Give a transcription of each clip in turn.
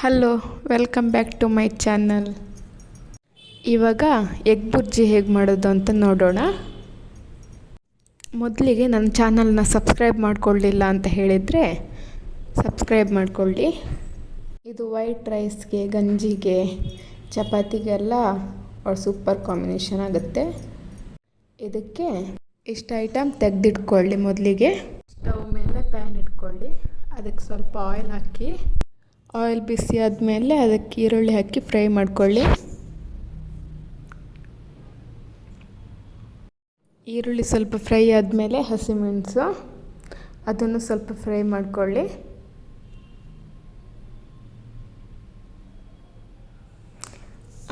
Hello welcome back to my channel ಇವಾಗ egg bhurji ಹೇಗೆ ಮಾಡೋದು ಅಂತ ನೋಡೋಣ. ಮೊದಲಿಗೆ ನನ್ನ ಚಾನಲ್ನ ಸಬ್ಸ್ಕ್ರೈಬ್ ಮಾಡ್ಕೊಳ್ಳಿಲ್ಲ ಅಂತ ಹೇಳಿದರೆ ಸಬ್ಸ್ಕ್ರೈಬ್ ಮಾಡ್ಕೊಳ್ಳಿ. ಇದು ವೈಟ್ ರೈಸ್ಗೆ ಗಂಜಿಗೆ ಚಪಾತಿಗೆಲ್ಲ ಸೂಪರ್ ಕಾಂಬಿನೇಷನ್ ಆಗುತ್ತೆ. ಇದಕ್ಕೆ ಇಷ್ಟು ಐಟಮ್ ತೆಗೆದಿಟ್ಕೊಳ್ಳಿ ಮೊದಲಿಗೆ. ಸ್ಟವ್ ಮೇಲೆ ಪ್ಯಾನ್ ಇಟ್ಕೊಳ್ಳಿ. ಅದಕ್ಕೆ ಸ್ವಲ್ಪ ಆಯಿಲ್ ಹಾಕಿ. ಆಯಿಲ್ ಬಿಸಿ ಆದಮೇಲೆ ಅದಕ್ಕೆ ಈರುಳ್ಳಿ ಹಾಕಿ ಫ್ರೈ ಮಾಡ್ಕೊಳ್ಳಿ. ಈರುಳ್ಳಿ ಸ್ವಲ್ಪ ಫ್ರೈ ಆದಮೇಲೆ ಹಸಿಮೆಣಸು, ಅದನ್ನು ಸ್ವಲ್ಪ ಫ್ರೈ ಮಾಡಿಕೊಳ್ಳಿ.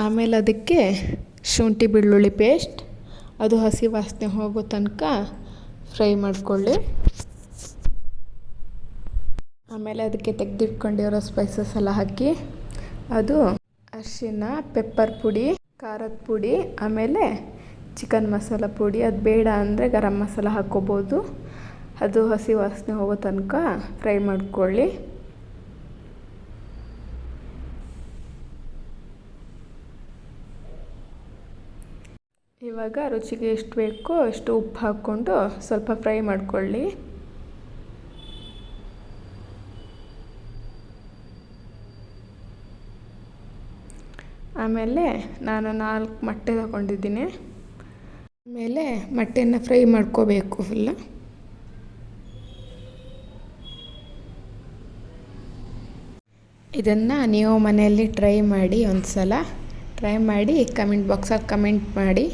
ಆಮೇಲೆ ಅದಕ್ಕೆ ಶುಂಠಿ ಬೆಳ್ಳುಳ್ಳಿ ಪೇಸ್ಟ್, ಅದು ಹಸಿ ವಾಸನೆ ಹೋಗೋ ತನಕ ಫ್ರೈ ಮಾಡ್ಕೊಳ್ಳಿ. ಆಮೇಲೆ ಅದಕ್ಕೆ ತೆಗೆದಿಟ್ಕೊಂಡಿರೋ ಸ್ಪೈಸಸ್ ಎಲ್ಲ ಹಾಕಿ, ಅದು ಅರಿಶಿನ ಪೆಪ್ಪರ್ ಪುಡಿ, ಖಾರದ ಪುಡಿ, ಆಮೇಲೆ ಚಿಕನ್ ಮಸಾಲ ಪುಡಿ. ಅದು ಬೇಡ ಅಂದರೆ ಗರಂ ಮಸಾಲ ಹಾಕ್ಕೋಬೋದು. ಅದು ಹಸಿ ವಾಸನೆ ಹೋಗೋ ತನಕ ಫ್ರೈ ಮಾಡ್ಕೊಳ್ಳಿ. ಇವಾಗ ರುಚಿಗೆ ಎಷ್ಟು ಬೇಕೋ ಅಷ್ಟು ಉಪ್ಪು ಹಾಕ್ಕೊಂಡು ಸ್ವಲ್ಪ ಫ್ರೈ ಮಾಡ್ಕೊಳ್ಳಿ. ಆಮೇಲೆ ನಾನು ನಾಲ್ಕು ಮೊಟ್ಟೆ ತಗೊಂಡಿದ್ದೀನಿ. ಆಮೇಲೆ ಮೊಟ್ಟೆನ ಫ್ರೈ ಮಾಡ್ಕೋಬೇಕು ಫುಲ್ಲು ಇದನ್ನು ನೀವು ಮನೆಯಲ್ಲಿ ಟ್ರೈ ಮಾಡಿ ಒಂದು ಸಲ ಟ್ರೈ ಮಾಡಿ ಕಮೆಂಟ್ ಬಾಕ್ಸಲ್ಲಿ ಕಮೆಂಟ್ ಮಾಡಿ.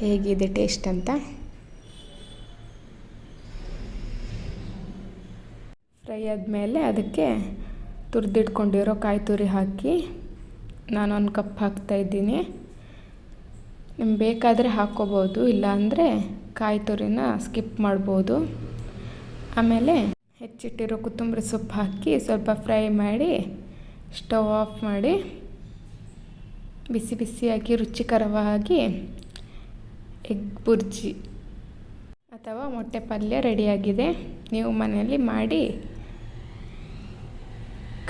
ಹೇಗಿದೆ ಟೇಸ್ಟ್ ಅಂತ. ಫ್ರೈ ಆದಮೇಲೆ ಅದಕ್ಕೆ ತುರಿದಿಟ್ಕೊಂಡಿರೋ ಕಾಯಿ ತುರಿ ಹಾಕಿ. ನಾನು ಒಂದು ಕಪ್ ಹಾಕ್ತಾಯಿದ್ದೀನಿ ನಿಮ್ಗೆ ಬೇಕಾದರೆ ಹಾಕ್ಕೋಬೋದು, ಇಲ್ಲಾಂದರೆ ಕಾಯಿ ತುರಿನ ಸ್ಕಿಪ್ ಮಾಡ್ಬೋದು. ಆಮೇಲೆ ಹೆಚ್ಚಿಟ್ಟಿರೋ ಕೊತ್ತಂಬರಿ ಸೊಪ್ಪು ಹಾಕಿ ಸ್ವಲ್ಪ ಫ್ರೈ ಮಾಡಿ, ಸ್ಟವ್ ಆಫ್ ಮಾಡಿ, ಬಿಸಿ ಬಿಸಿಯಾಗಿ ರುಚಿಕರವಾಗಿ ಎಗ್ ಬುರ್ಜಿ ಅಥವಾ ಮೊಟ್ಟೆ ಪಲ್ಯ ರೆಡಿಯಾಗಿದೆ. ನೀವು ಮನೆಯಲ್ಲಿ ಮಾಡಿ,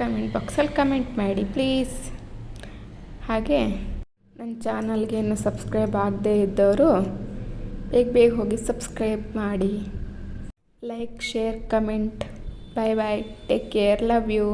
ಕಮೆಂಟ್ ಬಾಕ್ಸಲ್ಲಿ ಕಮೆಂಟ್ ಮಾಡಿ, ಪ್ಲೀಸ್. ಹಾಗೆ ನನ್ನ ಚಾನಲ್ಗೆ ಇನ್ನೂ ಸಬ್ಸ್ಕ್ರೈಬ್ ಆಗದೇ ಇದ್ದವರು ಬೇಗ ಬೇಗ ಹೋಗಿ ಸಬ್ಸ್ಕ್ರೈಬ್ ಮಾಡಿ. Like, share, comment. Bye bye. Take care. Love you.